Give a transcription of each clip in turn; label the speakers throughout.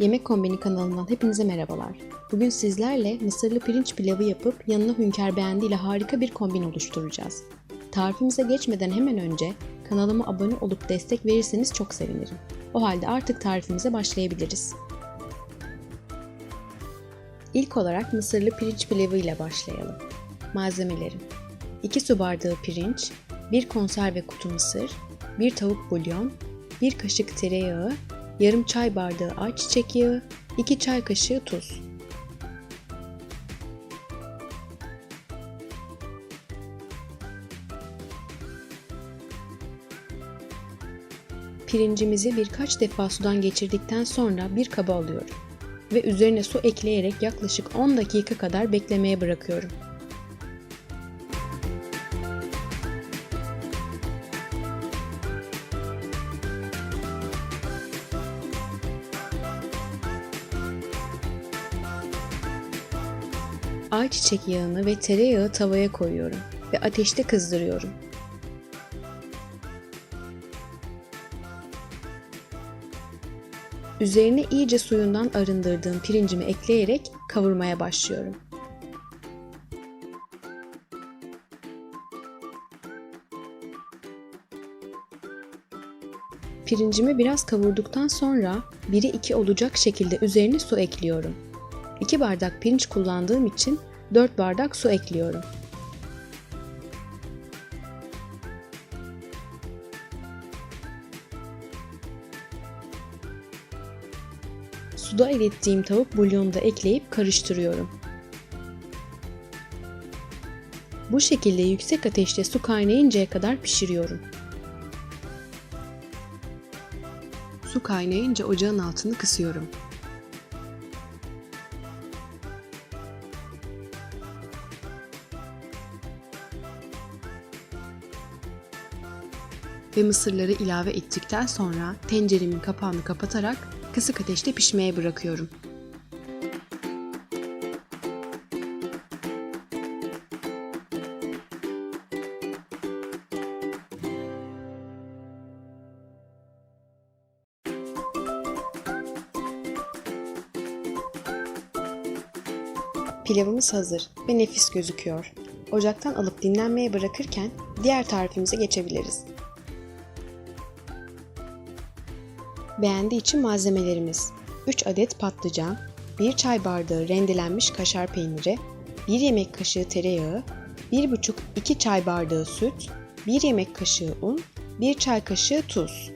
Speaker 1: Yemek Kombini kanalından hepinize merhabalar. Bugün sizlerle mısırlı pirinç pilavı yapıp yanına hünkâr beğendi ile harika bir kombin oluşturacağız. Tarifimize geçmeden hemen önce kanalıma abone olup destek verirseniz çok sevinirim. O halde artık tarifimize başlayabiliriz. İlk olarak mısırlı pirinç pilavı ile başlayalım. Malzemelerim 2 su bardağı pirinç, 1 konserve kutu mısır, 1 tavuk bulyon, 1 kaşık tereyağı, yarım çay bardağı ayçiçek yağı, 2 çay kaşığı tuz. Pirincimizi birkaç defa sudan geçirdikten sonra bir kaba alıyorum ve üzerine su ekleyerek yaklaşık 10 dakika kadar beklemeye bırakıyorum. Ayçiçek yağını ve tereyağı tavaya koyuyorum ve ateşte kızdırıyorum. Üzerine iyice suyundan arındırdığım pirincimi ekleyerek kavurmaya başlıyorum. Pirincimi biraz kavurduktan sonra 1'e 2 olacak şekilde üzerine su ekliyorum. 2 bardak pirinç kullandığım için 4 bardak su ekliyorum. Suda erittiğim tavuk bulyonu da ekleyip karıştırıyorum. Bu şekilde yüksek ateşte su kaynayıncaya kadar pişiriyorum. Su kaynayınca ocağın altını kısıyorum. Ve mısırları ilave ettikten sonra tenceremin kapağını kapatarak kısık ateşte pişmeye bırakıyorum. Pilavımız hazır ve nefis gözüküyor. Ocaktan alıp dinlenmeye bırakırken diğer tarifimize geçebiliriz. Beğendi için malzemelerimiz 3 adet patlıcan, 1 çay bardağı rendelenmiş kaşar peyniri, 1 yemek kaşığı tereyağı, 1,5-2 çay bardağı süt, 1 yemek kaşığı un, 1 çay kaşığı tuz.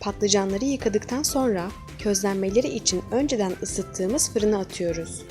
Speaker 1: Patlıcanları yıkadıktan sonra közlenmeleri için önceden ısıttığımız fırına atıyoruz.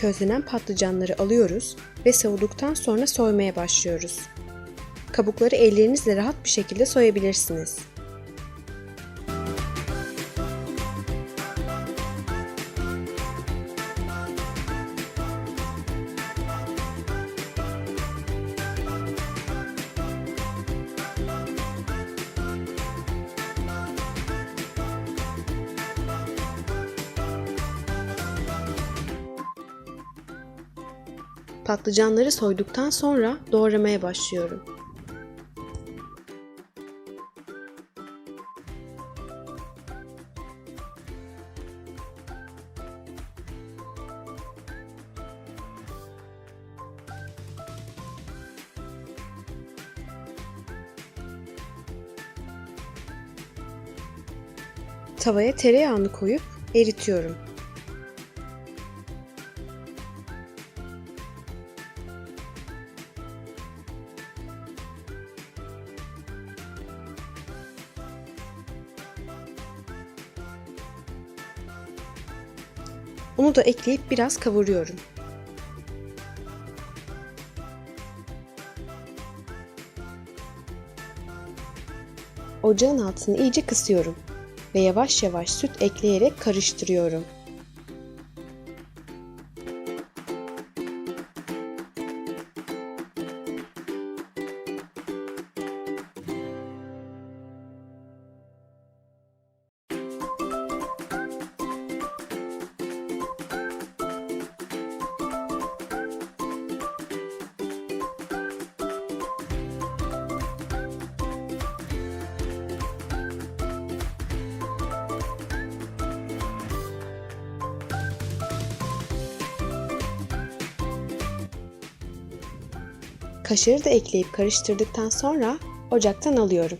Speaker 1: Közlenen patlıcanları alıyoruz ve savuduktan sonra soymaya başlıyoruz. Kabukları ellerinizle rahat bir şekilde soyabilirsiniz. Patlıcanları soyduktan sonra doğramaya başlıyorum. Tavaya tereyağını koyup eritiyorum. Unu da ekleyip biraz kavuruyorum. Ocağın altını iyice kısıyorum ve yavaş yavaş süt ekleyerek karıştırıyorum. Kaşarı da ekleyip karıştırdıktan sonra ocaktan alıyorum.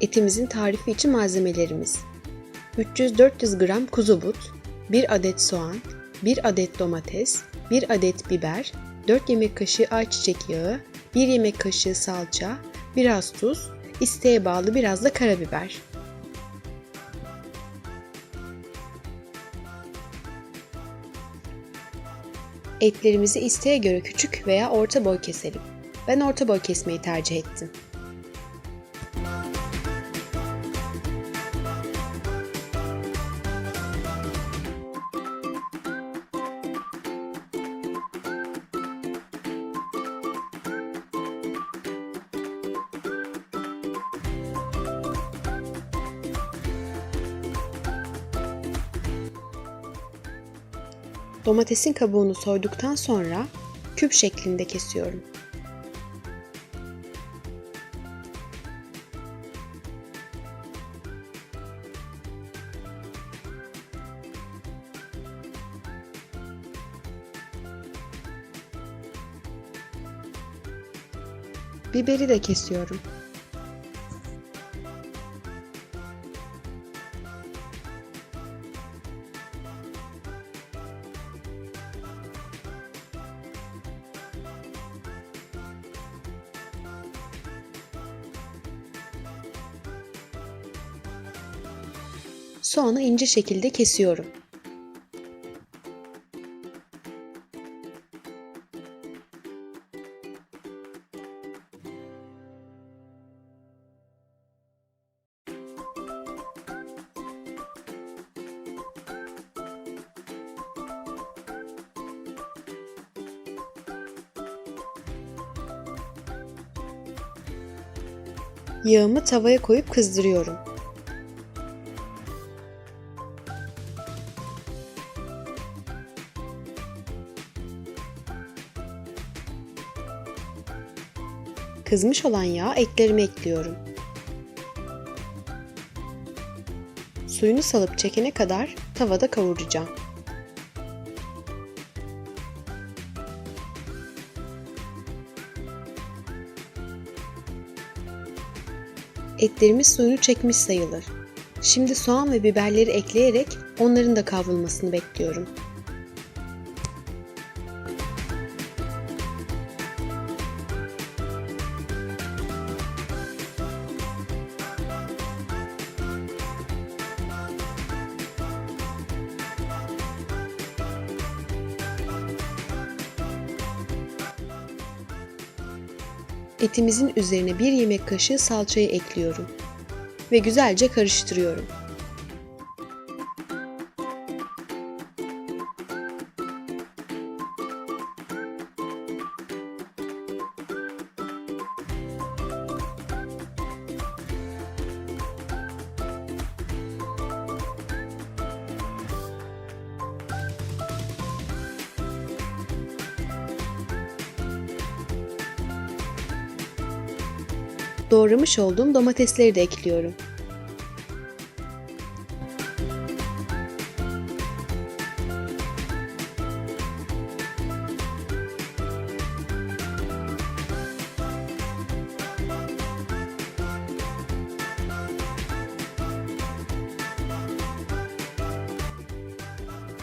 Speaker 1: Etimizin tarifi için malzemelerimiz 300-400 gram kuzu but, 1 adet soğan, 1 adet domates, 1 adet biber, 4 yemek kaşığı ayçiçek yağı, 1 yemek kaşığı salça, biraz tuz, isteğe bağlı biraz da karabiber. Etlerimizi isteğe göre küçük veya orta boy keselim. Ben orta boy kesmeyi tercih ettim. Domatesin kabuğunu soyduktan sonra küp şeklinde kesiyorum. Biberi de kesiyorum. Soğanı ince şekilde kesiyorum. Yağımı tavaya koyup kızdırıyorum. Kızmış olan yağı etlerime ekliyorum. Suyunu salıp çekene kadar tavada kavuracağım. Etlerimiz suyunu çekmiş sayılır. Şimdi soğan ve biberleri ekleyerek onların da kavrulmasını bekliyorum. Etimizin üzerine bir yemek kaşığı salçayı ekliyorum ve güzelce karıştırıyorum. Doğramış olduğum domatesleri de ekliyorum.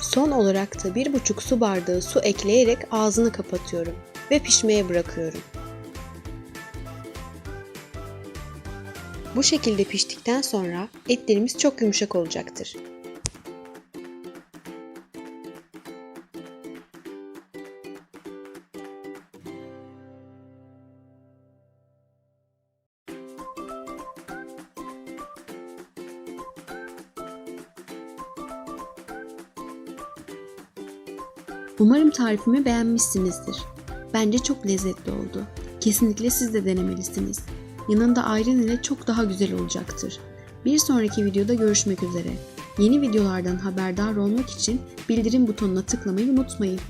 Speaker 1: Son olarak da 1,5 su bardağı su ekleyerek ağzını kapatıyorum ve pişmeye bırakıyorum. Bu şekilde piştikten sonra etlerimiz çok yumuşak olacaktır. Umarım tarifimi beğenmişsinizdir. Bence çok lezzetli oldu. Kesinlikle siz de denemelisiniz. Yanında ayran ile çok daha güzel olacaktır. Bir sonraki videoda görüşmek üzere. Yeni videolardan haberdar olmak için bildirim butonuna tıklamayı unutmayın.